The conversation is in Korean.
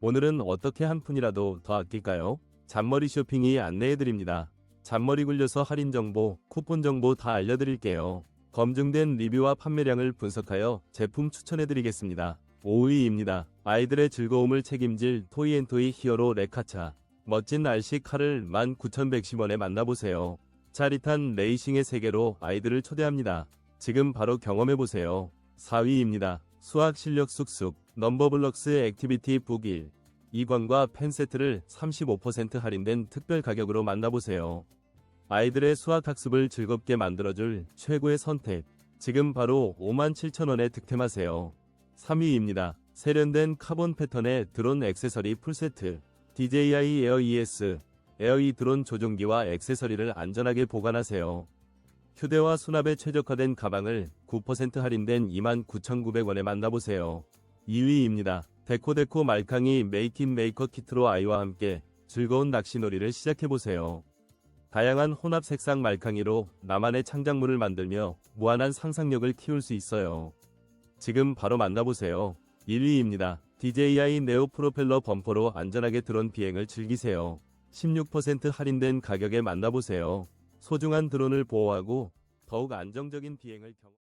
오늘은 어떻게 한 푼이라도 더 아낄까요? 잔머리 쇼핑이 안내해드립니다. 잔머리 굴려서 할인 정보, 쿠폰 정보 다 알려드릴게요. 검증된 리뷰와 판매량을 분석하여 제품 추천해드리겠습니다. 5위입니다. 아이들의 즐거움을 책임질 토이앤토이 히어로 레카차. 멋진 알식 칼을 19,110원에 만나보세요. 짜릿한 레이싱의 세계로 아이들을 초대합니다. 지금 바로 경험해보세요. 4위입니다. 수학 실력 쑥쑥 넘버블럭스 액티비티 북 1. 2권과 펜 세트를 35% 할인된 특별 가격으로 만나보세요. 아이들의 수학 학습을 즐겁게 만들어줄 최고의 선택. 지금 바로 57,000원에 득템하세요. 3위입니다. 세련된 카본 패턴의 드론 액세서리 풀세트. DJI 에어 ES. 에어 E 드론 조종기와 액세서리를 안전하게 보관하세요. 휴대와 수납에 최적화된 가방을 9% 할인된 29,900원에 만나보세요. 2위입니다. 데코데코 말캉이 메이킹 메이커 키트로 아이와 함께 즐거운 낚시놀이를 시작해보세요. 다양한 혼합 색상 말캉이로 나만의 창작물을 만들며 무한한 상상력을 키울 수 있어요. 지금 바로 만나보세요. 1위입니다. DJI 네오 프로펠러 범퍼로 안전하게 드론 비행을 즐기세요. 16% 할인된 가격에 만나보세요. 소중한 드론을 보호하고 더욱 안정적인 비행을 경험